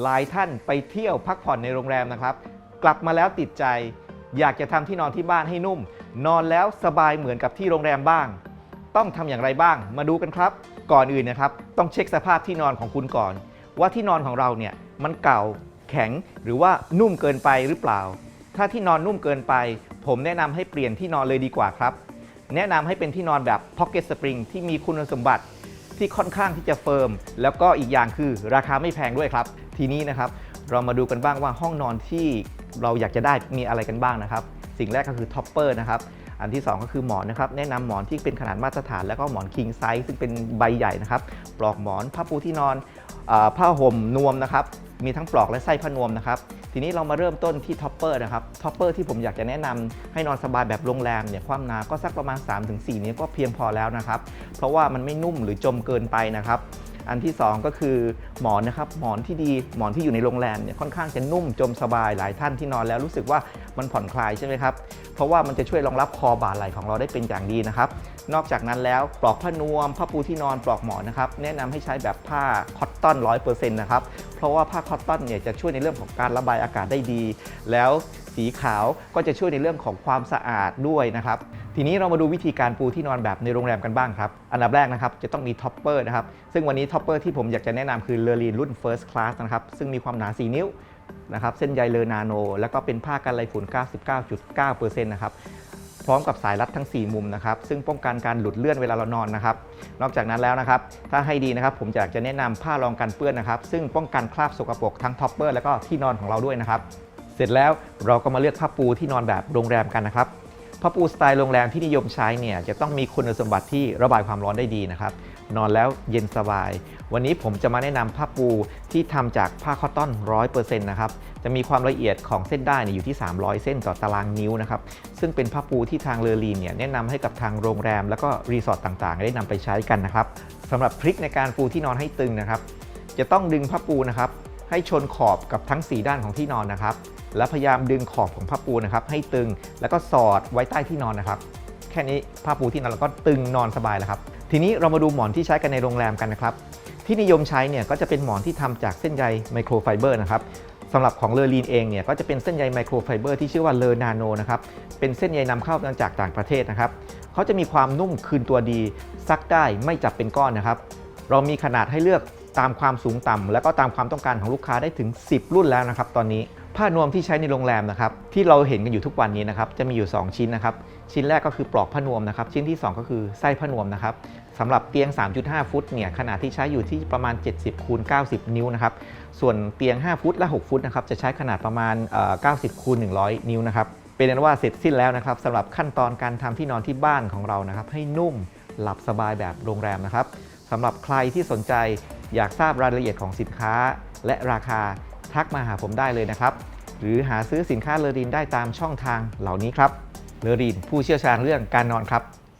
หลายท่านไปเที่ยวพักผ่อนในโรงแรมนะครับ กลับมาแล้วติดใจ อยากจะทำที่นอนที่บ้านให้นุ่ม นอนแล้วสบายเหมือนกับที่โรงแรมบ้าง ต้องทำอย่างไรบ้าง มาดูกันครับ ก่อนอื่นนะครับ ต้องเช็คสภาพที่นอนของคุณก่อน ว่าที่นอนของเราเนี่ยมันเก่าแข็งหรือว่านุ่มเกินไปหรือเปล่า ถ้าที่นอนนุ่มเกินไป ผมแนะนำให้เปลี่ยนที่นอนเลยดีกว่าครับ แนะนำให้เป็นที่นอนแบบ Pocket Spring ที่มีคุณสมบัติที่ค่อนข้างที่จะเฟิร์ม แล้วก็อีกอย่างคือราคาไม่แพงด้วยครับ ทีนี้นะครับเรามาดูกันบ้างว่าห้องนอนที่เราอยากจะได้มีอะไรกันบ้างนะครับ สิ่งแรกก็คือท็อปเปอร์นะครับอันที่ 2 ก็คือหมอนนะครับแนะนำหมอนที่เป็นขนาดมาตรฐาน แล้วก็หมอน king size ซึ่งเป็นใบใหญ่นะครับปลอกหมอนผ้าปูที่นอนอผ้าห่มนวมนะครับมีทั้งปลอกและไส้ผ้านวมนะครับทีนี้เรามาเริ่มต้นที่ท็อปเปอร์นะครับท็อปเปอร์ที่ผมอยากจะแนะนำให้นอนสบายแบบโรงแรมเนี่ยความหนาก็สักประมาณ 3-4นิ้วก็เพียงพอแล้วนะครับเพราะว่ามันไม่นุ่มหรือจมเกินไปนะครับ อันที่ 2 ก็คือหมอนนะครับหมอนที่ดีหมอนที่อยู่ในโรงแรมเนี่ยค่อนข้างจะนุ่มจมสบายหลายท่านที่นอนแล้วรู้สึกว่ามันผ่อนคลายใช่ไหมครับเพราะว่ามันจะช่วยรองรับคอบ่าไหล่ของเราได้เป็นอย่างดีนะครับ นอกจากนั้นแล้วปลอกผ้านวมผ้าปูที่นอนปลอกหมอนนะครับแนะนำให้ใช้แบบผ้าคอตตอน100%นะครับเพราะว่าผ้าคอตตอนเนี่ยจะช่วยในเรื่องของการระบายอากาศได้ดี แล้วสีขาวก็จะช่วยในเรื่องของความสะอาดด้วยนะครับทีนี้เรามาดูวิธีการปูที่นอนแบบในโรงแรมกันบ้างครับ อันดับแรกนะครับจะต้องมีท็อปเปอร์นะครับ ซึ่งวันนี้ท็อปเปอร์ที่ผมอยากจะแนะนำคือเลอรีนรุ่น First Class นะครับ ซึ่งมีความหนา 4 นิ้วนะครับ เส้นใยเลอนาโน แล้วก็เป็นผ้ากันไรฝุ่น 99.9%นะครับ พร้อมกับสายรัดทั้ง 4 มุมนะครับซึ่งป้องกันการหลุดเลื่อนเวลาเรานอนนะครับ นอกจากนั้นแล้วนะครับ ถ้าให้ดีนะครับ ผมอยากจะแนะนำผ้ารองกันเปื้อนนะครับ ซึ่งป้องกันคราบสกปรกทั้งท็อปเปอร์แล้วก็ที่นอนของเราด้วยนะครับ เสร็จแล้วเราก็มาเลือกผ้าปูที่นอนแบบโรงแรมกันนะครับผ้าปูสไตล์โรงแรมที่นิยมใช้เนี่ยจะต้องมีคุณสมบัติที่ระบายความร้อนได้ดีนะครับ นอนแล้วเย็นสบาย วันนี้ผมจะมาแนะนำผ้าปูที่ทำจากผ้าคอตตอน 100%นะครับ จะมีความละเอียดของเส้นได้เนี่ยอยู่ที่ 300 เส้นต่อตารางนิ้วนะครับ ซึ่งเป็นผ้าปูที่ทางเลอรีนเนี่ยแนะนำให้กับทางโรงแรม แล้วก็รีสอร์ทต่างๆ ได้นำไปใช้กันนะครับสำหรับทริคในการปูที่นอนให้ตึงนะครับ จะต้องดึงผ้าปูนะครับให้ชนขอบกับทั้ง 4 ด้านของที่นอนนะครับ และพยายามดึงขอบของผ้าปูนะครับให้ตึง แล้วก็สอดไว้ใต้ที่นอนนะครับ แค่นี้ผ้าปูที่นอนเราก็ตึงนอนสบายแล้วครับ ทีนี้เรามาดูหมอนที่ใช้กันในโรงแรมกันนะครับ ที่นิยมใช้เนี่ยก็จะเป็นหมอนที่ทำจากเส้นใยไมโครไฟเบอร์นะครับ สำหรับของเลอรีนเองเนี่ยก็จะเป็นเส้นใยไมโครไฟเบอร์ที่ชื่อว่าเลอนาโนนะครับเป็นเส้นใยนำเข้ามาจากต่างประเทศนะครับเขาจะมีความนุ่มคืนตัวดี ซักได้ไม่จับเป็นก้อนนะครับ เรามีขนาดให้เลือกตามความสูงต่ำแล้วก็ตามความต้องการของลูกค้าได้ถึง 10 รุ่นแล้วนะครับ ตอนนี้ผ้านวมที่ใช้ในโรงแรมนะครับที่เราเห็นกันอยู่ทุกวันนี้นะครับจะมีอยู่ 2 ชิ้นนะครับ ชิ้นแรกก็คือปลอกผนวมนะครับ ชิ้นที่ 2 ก็คือไส้ผนวมนะครับสำหรับเตียง 3.5 ฟุตเนี่ยขนาดที่ใช้อยู่ที่ประมาณ 70คูณ90 นิ้วนะครับ ส่วนเตียง 5 ฟุตและ 6 ฟุตนะครับจะใช้ขนาดประมาณ 90คูณ100 นิ้วนะครับ เป็นนั้นว่าเสร็จสิ้นแล้วนะครับสำหรับขั้นตอนการทำที่นอนที่บ้านของเรานะครับ ให้นุ่มหลับสบายแบบโรงแรมนะครับสำหรับใครที่สนใจอยากทราบรายละเอียดของสินค้า และราคาทักมาหาผมได้เลยนะครับ หรือหาซื้อสินค้าเลอรีนได้ตามช่องทางเหล่านี้ครับ เลอรีนผู้เชี่ยวชาญเรื่องการนอนครับ